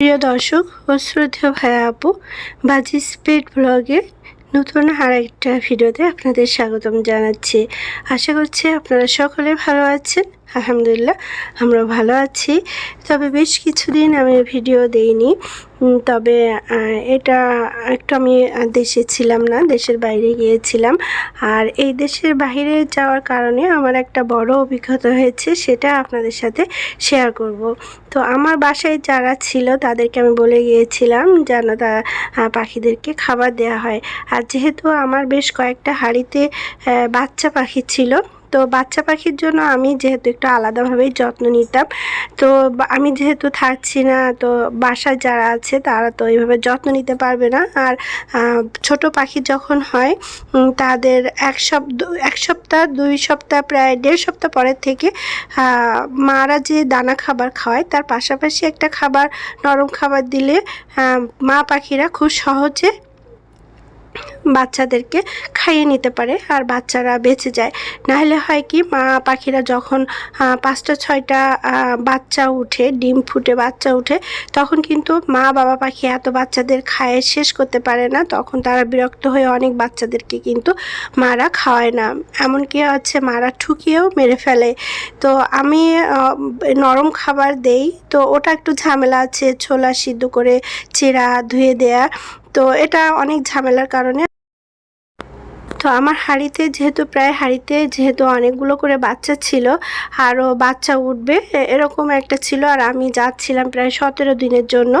প্রিয় দর্শক ও শ্রদ্ধেয় ভাইয়া আপু বাজি স্পিড ব্লগে নতুন আর একটা ভিডিওতে আপনাদের স্বাগতম জানাচ্ছি। আশা করছি আপনারা সকলে ভালো আছেন। আলহামদুলিল্লাহ, আমরা ভালো আছি। তবে বেশ কিছুদিন আমি ভিডিও দেইনি। তবে এটা একটু আমি দেশে ছিলাম না, দেশের বাইরে গিয়েছিলাম। আর এই দেশের বাইরে যাওয়ার কারণে আমার একটা বড় অভিজ্ঞতা হয়েছে, সেটা আপনাদের সাথে শেয়ার করব। তো আমার বাসায় যারা ছিল, তাদেরকে আমি বলে গিয়েছিলাম যেন তা পাখিদেরকে খাবার দেওয়া হয়। আর যেহেতু আমার বেশ কয়েকটা হাঁড়িতে বাচ্চা পাখি ছিল তো বাচ্চা পাখির জন্য আমি যেহেতু একটু আলাদাভাবেই যত্ন নিতাম, তো আমি যেহেতু থাকছি না, তো বাসায় যারা আছে তারা তো এইভাবে যত্ন নিতে পারবে না। আর ছোট পাখি যখন হয় তাদের এক সপ্তাহ এক সপ্তাহ, দুই সপ্তাহ, প্রায় দেড় সপ্তাহ পরের থেকে মারা যে দানা খাবার খাওয়ায় তার পাশাপাশি একটা খাবার, নরম খাবার দিলে মা পাখিরা খুব সহজে বাচ্চাদেরকে খাইয়ে নিতে পারে আর বাচ্চারা বেঁচে যায়। নাহলে হয় কি, মা পাখিরা যখন পাঁচটা, ছয়টা বাচ্চা উঠে, ডিম ফুটে, বাচ্চা উঠে, তখন কিন্তু মা, বাবা পাখি এত বাচ্চাদের খায় শেষ করতে পারে না, তখন তারা বিরক্ত হয়ে অনেক বাচ্চাদেরকে কিন্তু মারা খাওয়ায় না। এমনকি হচ্ছে মারা ঠুকিয়েও মেরে ফেলে। তো আমি নরম খাবার দেই, তো ওটা একটু ঝামেলা আছে, ছোলা সিদ্ধ করে চিরা ধুয়ে দেয়া, তো এটা অনেক ঝামেলার কারণে তো আমার হাঁড়িতে যেহেতু প্রায় হাঁড়িতে যেহেতু অনেকগুলো করে বাচ্চা ছিল আরও বাচ্চা উঠবে এরকম একটা ছিল। আর আমি যাচ্ছিলাম প্রায় সতেরো দিনের জন্য।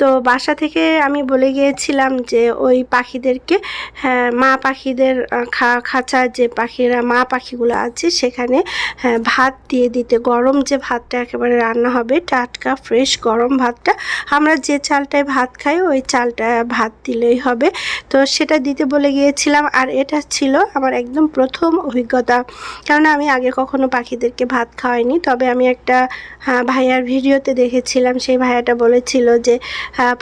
তো বাসা থেকে আমি বলে গিয়েছিলাম যে ওই পাখিদেরকে হ্যাঁ, মা পাখিদের খা খাঁচার যে পাখিরা মা পাখিগুলো আছে সেখানে হ্যাঁ, ভাত দিয়ে দিতে। গরম যে ভাতটা একেবারে রান্না হবে টাটকা ফ্রেশ গরম ভাতটা আমরা যে চালটায় ভাত খাই ওই চালটা ভাত দিলেই হবে। তো সেটা দিতে বলে গিয়েছিলাম। আর এটা ছিল আমার একদম প্রথম অভিজ্ঞতা। কারণ আমি আগে কখনো পাখিদেরকে ভাত খাওয়াইনি, তবে আমি একটা ভাইয়ার ভিডিওতে দেখেছিলাম, সেই ভাইয়াটা বলেছিল যে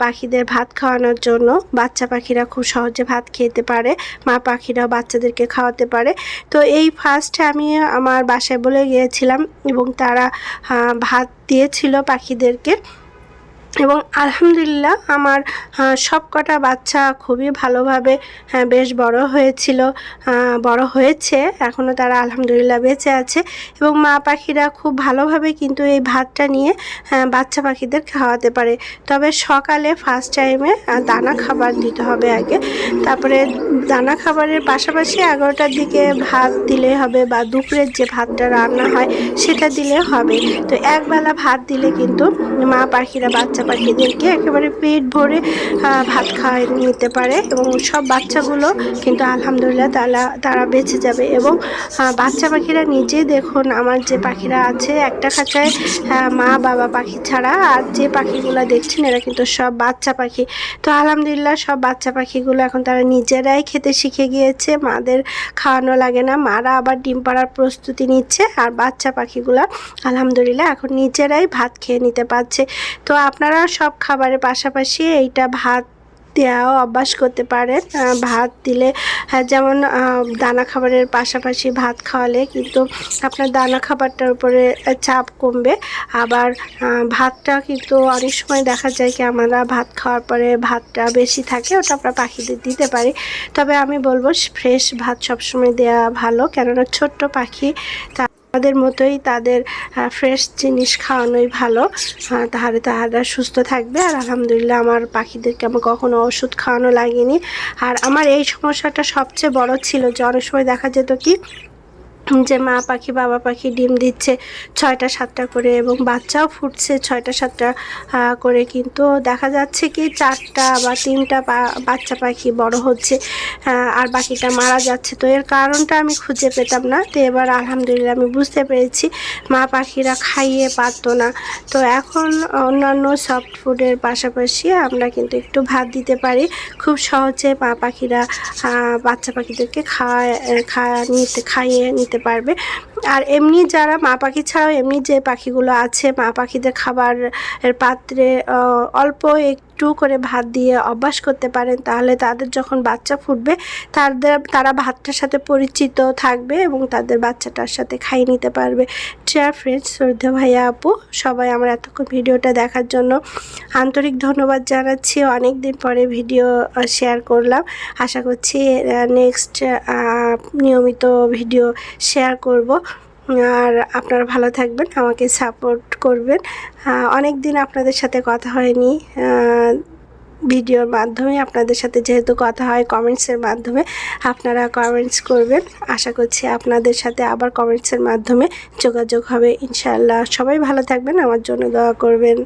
পাখিদের ভাত খাওয়ানোর জন্য বাচ্চা পাখিরা খুব সহজে ভাত খেতে পারে, মা পাখিরাও বাচ্চাদেরকে খাওয়াতে পারে। তো এই ফার্স্টে আমি আমার বাসায় বলে গিয়েছিলাম এবং তারা ভাত দিয়েছিল পাখিদেরকে। এবং আলহামদুলিল্লাহ আমার সব কটা বাচ্চা খুবই ভালোভাবে হ্যাঁ, বেশ বড় হয়েছিল বড় হয়েছে এখনও তারা আলহামদুলিল্লাহ বেঁচে আছে এবং মা পাখিরা খুব ভালোভাবে কিন্তু এই ভাতটা নিয়ে আহ, বাচ্চা পাখিদের খাওয়াতে পারে। তবে সকালে ফার্স্ট টাইমে দানা খাবার দিতে হবে আগে। তারপরে দানা খাবারের পাশাপাশি এগারোটার দিকে ভাত দিলে হবে বা দুপুরের যে ভাতটা রান্না হয় সেটা দিলে হবে। তো একবেলা ভাত দিলে কিন্তু মা পাখিরা বাচ্চা পাখিদেরকে একেবারে পেট ভরে ভাত খাওয়াই নিতে পারে এবং সব বাচ্চাগুলো কিন্তু আলহামদুলিল্লাহ তারা তারা বেঁচে যাবে এবং বাচ্চা পাখিরা নিজেই দেখুন আমার যে পাখিরা আছে একটা খাঁচায় মা, বাবা পাখি ছাড়া আর যে পাখিগুলো দেখছেন এরা কিন্তু সব বাচ্চা পাখি। তো আলহামদুলিল্লাহ সব বাচ্চা পাখিগুলো এখন তারা নিজেরাই খেতে শিখে গিয়েছে, মাদের খাওয়ানো লাগে না, মারা আবার ডিম পাড়ার প্রস্তুতি নিচ্ছে আর বাচ্চা পাখিগুলো আলহামদুলিল্লাহ এখন নিজেরাই ভাত খেয়ে নিতে পারছে। তো আপনারা সব খাবারের পাশাপাশি এইটা ভাত দেওয়াও অভ্যাস করতে পারেন। ভাত দিলে হ্যাঁ, যেমন দানা খাবারের পাশাপাশি ভাত খাওয়ালে কিন্তু আপনার দানা খাবারটার উপরে চাপ কমবে। আবার ভাতটা কিন্তু অনেক সময় দেখা যায় কি আমরা ভাত খাওয়ার পরে ভাতটা বেশি থাকে ওটা আমরা পাখিদের দিতে পারি। তবে আমি বলব ফ্রেশ ভাত সবসময় দেওয়া ভালো কেননা ছোট্ট পাখি তা তাদের মতোই তাদের ফ্রেশ জিনিস খাওয়ানোই ভালো। তাহলে তাহারা সুস্থ থাকবে। আর আলহামদুলিল্লাহ আমার পাখিদেরকে আমার কখনো ওষুধ খাওয়ানো লাগেনি। আর আমার এই সমস্যাটা সবচেয়ে বড় ছিল যে অনেক সময় দেখা যেত কি যে মা পাখি, বাবা পাখি ডিম দিচ্ছে ছয়টা, সাতটা করে এবং বাচ্চাও ফুটছে ছয়টা, সাতটা করে। কিন্তু দেখা যাচ্ছে কি চারটা বা তিনটা বাচ্চা পাখি বড় হচ্ছে আর বাকিটা মারা যাচ্ছে। তো এর কারণটা আমি খুঁজে পেতাম না। তো এবার আলহামদুলিল্লাহ আমি বুঝতে পেরেছি, মা পাখিরা খাইয়ে পারতো না। তো এখন অন্যান্য সফট ফুডের পাশাপাশি আমরা কিন্তু একটু ভাত দিতে পারি। খুব সহজে মা পাখিরা বাচ্চা পাখিদেরকে খাওয়া খাওয়া নিতে, খাইয়ে নিতে পারবে। আর এমনি যারা মা পাখি ছাড়াও এমনি যে পাখিগুলো আছে, মা পাখিদের খাবার পাত্রে অল্প একটু করে ভাত দিয়ে অভ্যাস করতে পারেন, তাহলে তাদের যখন বাচ্চা ফুটবে, তাদের, তারা ভাতটার সাথে পরিচিত থাকবে এবং তাদের বাচ্চাটার সাথে খাইয়ে নিতে পারবে। চেয়ার ফ্রেন্ডস শ্রদ্ধা ভাইয়া আপু, সবাই আমার এতক্ষণ ভিডিওটা দেখার জন্য আন্তরিক ধন্যবাদ জানাচ্ছি। অনেক দিন পরে ভিডিও শেয়ার করলাম। আশা করছি নেক্সট নিয়মিত ভিডিও শেয়ার করব। আর আপনারা ভালো থাকবেন, আমাকে সাপোর্ট করবেন। অনেক দিন আপনাদের সাথে কথা হয়নি। ভিডিওর মাধ্যমে আপনাদের সাথে যেহেতু কথা হয় কমেন্টসের মাধ্যমে আপনারা কমেন্টস করবেন। আশা করছি আপনাদের সাথে আবার কমেন্টসের মাধ্যমে যোগাযোগ হবে, ইনশাআল্লাহ। সবাই ভালো থাকবেন, আমার জন্য দোয়া করবেন।